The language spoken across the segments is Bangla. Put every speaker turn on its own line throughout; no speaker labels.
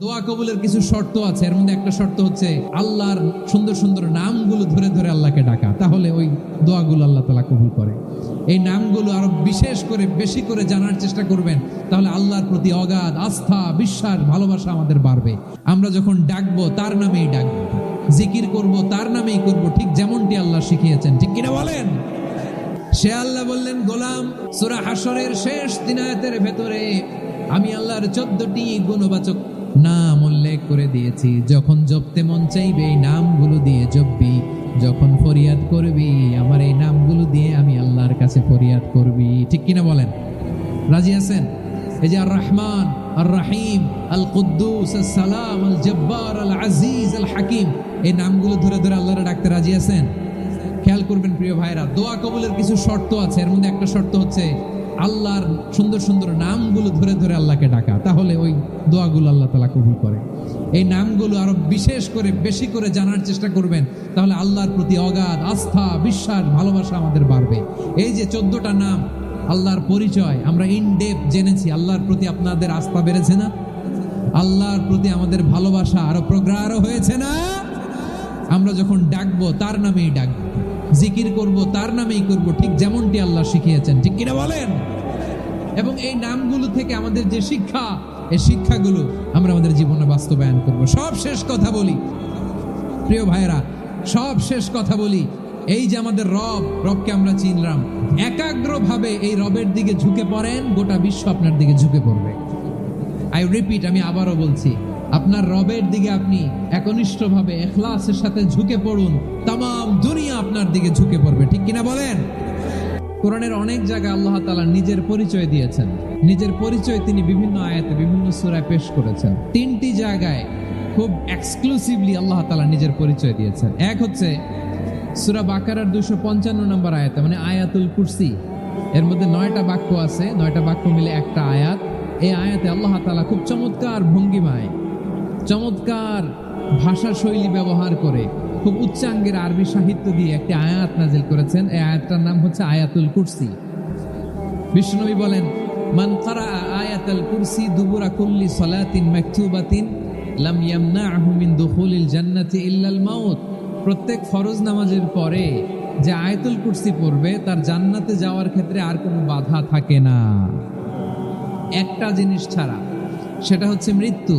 দোয়া কবুলের কিছু শর্ত আছে। এর মধ্যে একটা শর্ত হচ্ছে আল্লাহর সুন্দর সুন্দর নামগুলো ধরে ধরে আল্লাহকে ডাকা। তাহলে ওই দোয়াগুলো আল্লাহ তালা কবুল করে। এই নামগুলো আরও বিশেষ করে, বেশি করে জানার চেষ্টা করবেন, তাহলে আল্লাহর প্রতি অগাধ আস্থা, বিশ্বাস, ভালোবাসা আমাদের বাড়বে। আমরা যখন ডাকবো, তার নামেই ডাকবো। জিকির করব, তার নামেই করব। ঠিক যেমনটি আল্লাহ শিখিয়েছেন। ঠিক কিনা বলেন? সে আল্লাহ বললেন, গোলাম, সুরা হাসরের শেষ দিনায়তের ভেতরে আমি আল্লাহর চোদ্দটি গুণবাচক নাম উল্লেখ করে দিয়েছি। যখন জপতে মন চাইবে, এই নামগুলো দিয়ে জপবি। যখন ফরিয়াদ করবি, আমার এই নামগুলো দিয়ে আমি আল্লাহর কাছে ফরিয়াদ করবি। ঠিক কিনা বলেন? রাজি আছেন? এই যে আর রহমান আর রাহিম আল কুদ্দুস আল সালাম আল জব্বার আল আজিজ আল হাকিম এই নামগুলো ধরে ধরে আল্লাহরে ডাকতে রাজি আছেন? খেয়াল করবেন প্রিয় ভাইরা, দোয়া কবুলের কিছু শর্ত আছে। এর মধ্যে একটা শর্ত হচ্ছে আল্লাহর সুন্দর সুন্দর নামগুলো ধরে ধরে আল্লাহকে ডাকা। তাহলে ওই দোয়াগুলো আল্লাহ তালা কবুল করে। এই নামগুলো আরও বিশেষ করে, বেশি করে জানার চেষ্টা করবেন, তাহলে আল্লাহর প্রতি অগাধ আস্থা, বিশ্বাস, ভালোবাসা আমাদের বাড়বে। এই যে চোদ্দটা নাম, আল্লাহর পরিচয়, আমরা ইন ডেপ জেনেছি, আল্লাহর প্রতি আপনাদের আস্থা বেড়েছে না? আল্লাহর প্রতি আমাদের ভালোবাসা আরও প্রগাঢ় হয়েছে না? আমরা যখন ডাকবো, তার নামেই ডাকবো। জিকির করব, তার নামেই করব, ঠিক যেমনটি আল্লাহ শিখিয়েছেন। ঠিক কিনা বলেন? এবং এই নামগুলো থেকে আমাদের যে শিক্ষা, এই শিক্ষাগুলো আমরা আমাদের জীবনে বাস্তবায়ন করব। সব শেষ কথা বলি। প্রিয় ভাইরা সব শেষ কথা বলি। এই যে আমাদের রব, রবকে আমরা চিনলাম। একাগ্রভাবে এই রবের দিকে ঝুঁকে পড়েন, গোটা বিশ্ব আপনার দিকে ঝুঁকে পড়বে। আই রিপিট আমি আবারও বলছি আপনার রবের দিকে আপনি একনিষ্ঠভাবে, এখলাসের সাথে ঝুঁকে পড়ুন। তাম দুনিয়া আপনার দিকে ঝুঁকে পড়বে, ঠিক কিনা বলেন? কোরআনের অনেক জায়গায় আল্লাহ তালা নিজের পরিচয় দিয়েছেন। নিজের পরিচয় তিনি বিভিন্ন আয়াতে, বিভিন্ন সুরায় পেশ করেছেন। তিনটি জায়গায় খুব এক্সক্লুসিভলি আল্লাহ তালা নিজের পরিচয় দিয়েছেন। এক হচ্ছে সুরা বাকারার দুশো পঞ্চান্ন নম্বর আয়াতে মানে আয়াতুল কুরসি। এর মধ্যে নয়টা বাক্য আছে, নয়টা বাক্য মিলে একটা আয়াত। এই আয়াতে আল্লাহ তালা খুব চমৎকার ভঙ্গিমায় চমৎকার ভাষা শৈলী ব্যবহার করে খুব উচ্চাঙ্গের আরবি সাহিত্য দিয়ে একটি আয়াত নাজিল করেছেন। এই আয়াতটার নাম হচ্ছে আয়াতুল কুরসি। বিষ্ণুনবী বলেন, মান কারা কুরসি দুবুরা কুল্লি সলাতিন মাকতুবাতিন লাম ইয়ামনাহু মিন দুখুলিল জান্নাতি ইল্লাল মাউত। প্রত্যেক ফরজ নামাজের পরে যে আয়াতুল কুরসি পড়বে, তার জান্নাতে যাওয়ার ক্ষেত্রে আর কোনো বাধা থাকে না। একটা জিনিস ছাড়া, সেটা হচ্ছে মৃত্যু।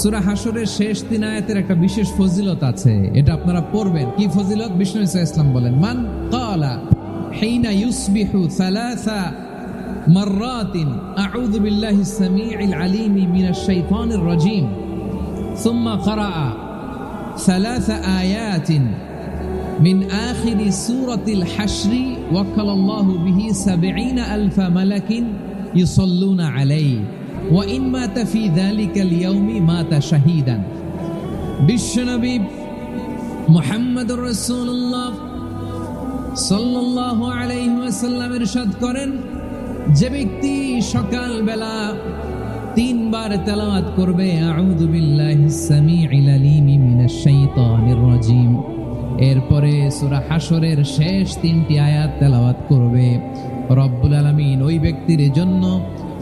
সুরা হাসরের শেষ তিন আয়াতের একটা বিশেষ ফজিলত আছে এটা আপনারা পড়বেন কি ফজিলত বিষ্ণু ইসা ইসলাম বলেন মান কালা حين يصبح ثلاث مرات أعوذ بالله السميع العليم من الشيطان الرجيم ثم قرأ ثلاث آيات من آخر سورة الحشر وكل الله به سبعين ألف ملك يصلون عليه ওয়া ইন মাতা শাহীদান। বিশ্বনবী মুহাম্মদুর রাসূলুল্লাহ সাল্লাল্লাহু আলাইহি ওয়াসাল্লাম ইরশাদ করেন, যে ব্যক্তি সকালবেলা তিনবার তেলাওয়াত করবে, আউযু বিল্লাহি সামিউল আলিম মিনাশ শাইতানির এরপরে সূরা হাসরের শেষ তিনটি আয়াত তেলাওয়াত করবে। রব্বুল আলামিন ওই ব্যক্তির জন্য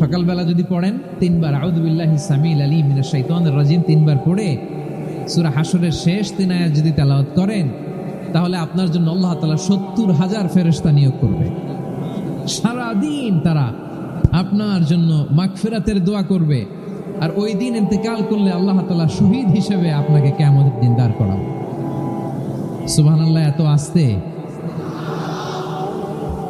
সকালবেলা যদি পড়েন, তিনবার আউদুবিল্লাহি সামিল আলী মিনা শাইতানির রাজিম তিনবার পড়ে সুরা হাসরের শেষ তিন আয়াত যদি তেলাওয়াত করেন, তাহলে আপনার জন্য আল্লাহ তাআলা সত্তর হাজার ফেরেশতা নিয়োগ করবে। সারাদিন তারা আপনার জন্য মাগফিরাতের দোয়া করবে আর ওই দিন ইন্তেকাল করলে আল্লাহ তাআলা শহীদ হিসেবে আপনাকে কেমন দিন দাঁড় করাবে। সুবহানাল্লাহ, এত আস্তে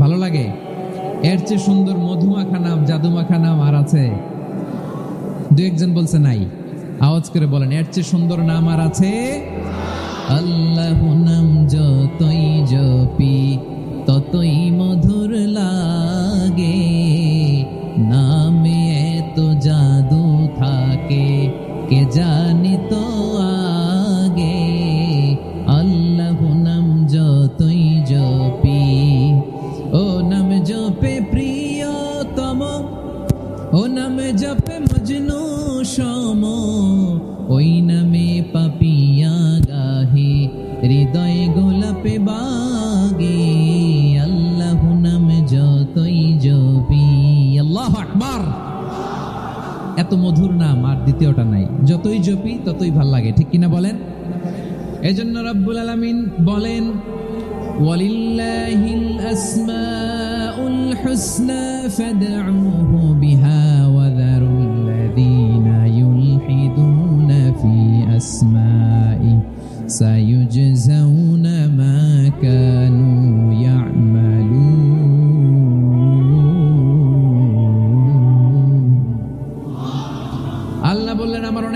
ভালো লাগে? এর চেয়ে সুন্দর মধুমাখা নাম, জাদুমাখা নাম আর আছে? দু একজন বলছে নাই। আওয়াজ করে বলেন, এর চেয়ে সুন্দর নাম আর আছে? আল্লাহ নাম যতই জপি, ততই মধুর এত মধুর নাম, আর দ্বিতীয়টা নাই। যতই জপি, ততই ভালো লাগে, ঠিক কিনা বলেন? এজন্য রব্বুল আলামিন বলেন, ওয়ালিল্লাহিল বিহা মা কানু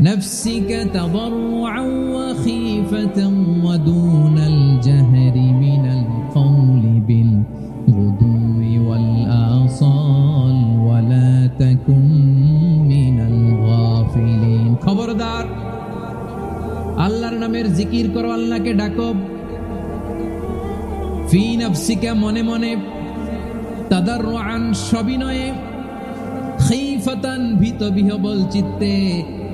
نفسك تضرعا وخيفة ودون الجهر من القول بالغدو والآصال ولا تكن من الغافلين খবরদার আল্লাহর নামের জিকির করো আল্লাহকে ডাকো ফি নাফসিকা মনে মনে তাদাররুআন সবিনয়ে খিফাতান ভীত বিহবল চিত্তে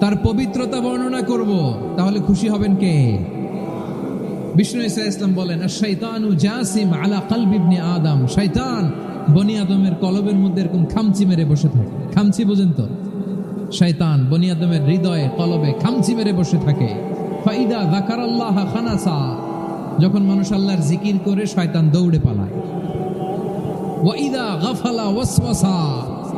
তার পবিত্রতা বর্ণনা করব। তাহলে খুশি হবেন কে? বিষ্ণু বলেন আলা আদম। কলবের মধ্যে খামচি মেরে বসে থাকে। খামচি তো? হৃদয়ে কলবে খামচি মেরে বসে থাকে। ফাইদা আল্লাহ যখন মানুষ আল্লাহর জিকির করে, শয়তান দৌড়ে পালায়। গাফালা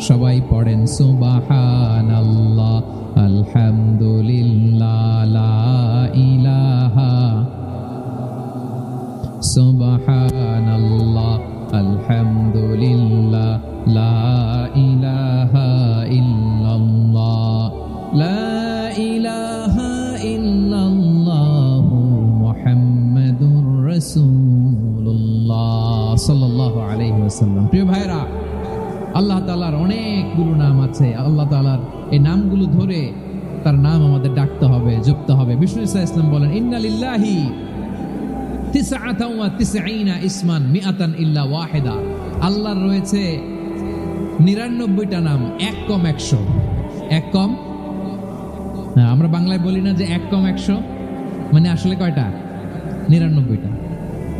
সবাই পড়েন সুবাহান আল্লাহ আলহামদুলিল্লাহ ইলাহা সুবাহান আল্লাহ আলহামদুলিল্লাহ, লা ইলাহা ইল্লাল্লাহ, লা ইলাহা ইল্লাল্লাহ মুহাম্মাদুর রাসূলুল্লাহ, সাল্লাল্লাহু আলাইহি ওয়াসাল্লাম। প্রিয় ভাইরা আল্লাহ তালার অনেকগুলো নাম আছে। আল্লাহ তাআলার এই নামগুলো ধরে তার নাম আমাদের ডাকতে হবে, জপতে হবে। বিষ্ণু ইসা ইসলাম বলেন, ইন্না লিল্লাহি তিসআতাও ওয়া তিসঈনা ইসমান ওয়াহিদা। আল্লাহর রয়েছে নিরানব্বইটা নাম, এক কম একশো। এক কম? আমরা বাংলায় বলি না যে এক কম একশো। মানে আসলে কয়টা? নিরানব্বইটা।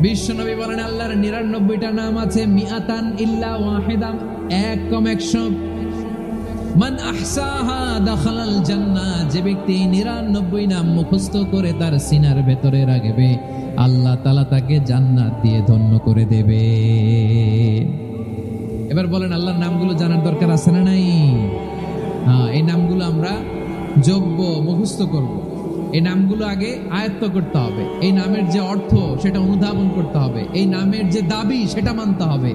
বিশ্বনবী বলেন, আল্লাহর নিরানব্বইটা নাম আছে মিয়াতান ইল্লা ওয়াহিদা। যে ব্যক্তি নিরানব্বই নাম মুখস্থ করে তার সিনার ভেতরে রাখবে, আল্লাহ তাকে জান্নাত দিয়ে ধন্য করে দেবে। এবার বলেন, আল্লাহর নামগুলো জানার দরকার আছে না নাই? হ্যাঁ এই নামগুলো আমরা যোগ্য, মুখস্থ করব। এই নামগুলো আগে আয়ত্ত করতে হবে। এই নামের যে অর্থ, সেটা অনুধাবন করতে হবে। এই নামের যে দাবি, সেটা মানতে হবে।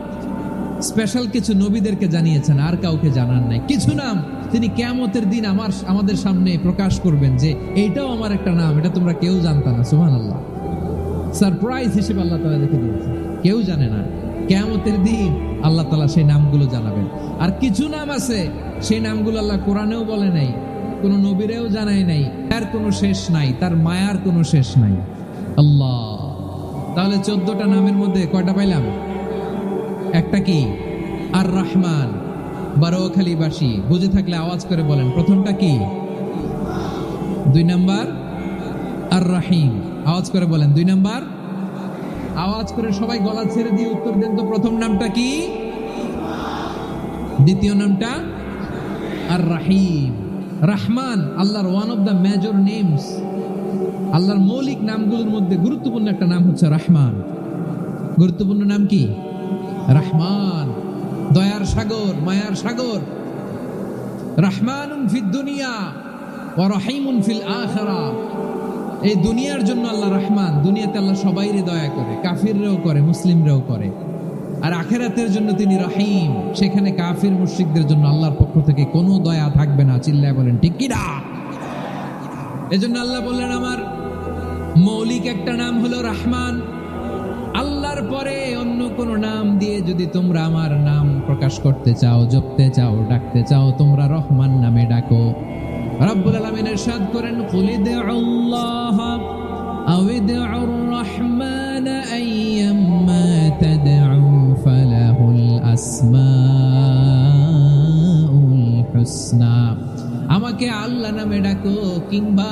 স্পেশাল কিছু নবীদেরকে জানিয়েছেন, আর কাউকে জানান নাই। কিছু নাম তিনি কেমতের দিন আমার আমাদের সামনে প্রকাশ করবেন যে, এইটাও আমার একটা নাম, এটা তোমরা কেউ জানতা না সুমান আল্লাহ সারপ্রাইজ হিসেবে আল্লাহ তালা দেখে দিয়েছে কেউ জানে না। কেমতের দিন আল্লাহ তালা সেই নামগুলো জানাবেন। আর কিছু নাম আছে, সেই নামগুলো আল্লাহ কোরআনেও বলে নাই, কোনো নবীরেও জানায় নাই। তার কোনো শেষ নাই, তার মায়ার কোনো শেষ নাই। আল্লাহ। তাহলে চোদ্দটা নামের মধ্যে কয়টা পাইলাম? একটা কি? আর রহমান বারোখালীবাসী, বুঝে থাকলে আওয়াজ করে বলেন, প্রথমটা কি? দুই নাম্বার? আর রাহিম আওয়াজ করে বলেন, দুই নাম্বার? আওয়াজ করে সবাই গলা ছেড়ে দিয়ে উত্তর দেন তো, প্রথম নামটা কি? দ্বিতীয় নামটা? আর রাহিম রাহমান, আল্লাহর one of the major names আল্লাহর মৌলিক নামগুলোর মধ্যে গুরুত্বপূর্ণ একটা নাম হচ্ছে রাহমান। গুরুত্বপূর্ণ নাম কি? রাহমান, দয়ার সাগর, মায়ার সাগর। রাহমানুন ফিদ দুনিয়া ও রহিমুন ফিল আখরা। এই দুনিয়ার জন্য আল্লাহ রহমান, দুনিয়াতে আল্লাহ সবাইরে দয়া করে, কাফিররাও করে, মুসলিমরাও করে। আর আখেরাতের জন্য তিনি রহিম, সেখানে কাফির মুশ্রিকদের জন্য আল্লাহর পক্ষ থেকে কোনো দয়া থাকবে না, চিল্লায় বলেন, ঠিক কিনা এজন্য আল্লাহ বললেন, আমার মৌলিক একটা নাম হলো রহমান। পরে অন্য কোন নাম দিয়ে যদি তোমরা আমার নাম প্রকাশ করতে চাও, জপতে চাও, ডাকতে চাও, তোমরা রহমান নামে ডাকো। রব্বুল আলামিন ইরশাদ করেন কুলিদ আল্লাহ ইদউর রহমান আইয়াম্মা তাদউ ফালাহুল আসমাউল হুসনা। আমাকে আল্লাহ নামে ডাকো, কিংবা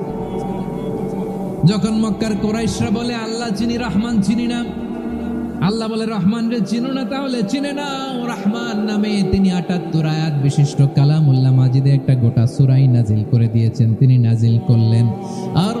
যখন মক্কার কোরাইশরা বলে, আল্লাহ চিনি, রহমান চিনি না। আল্লাহ বলে, রহমান রে, চিনো না তাহলে? চিনে না রহমান নামে। তিনি আটাত্তর আয়াত বিশিষ্ট কালাম উল্লা মাজিদে একটা গোটা সুরাই নাজিল করে দিয়েছেন। তিনি নাজিল করলেন। আর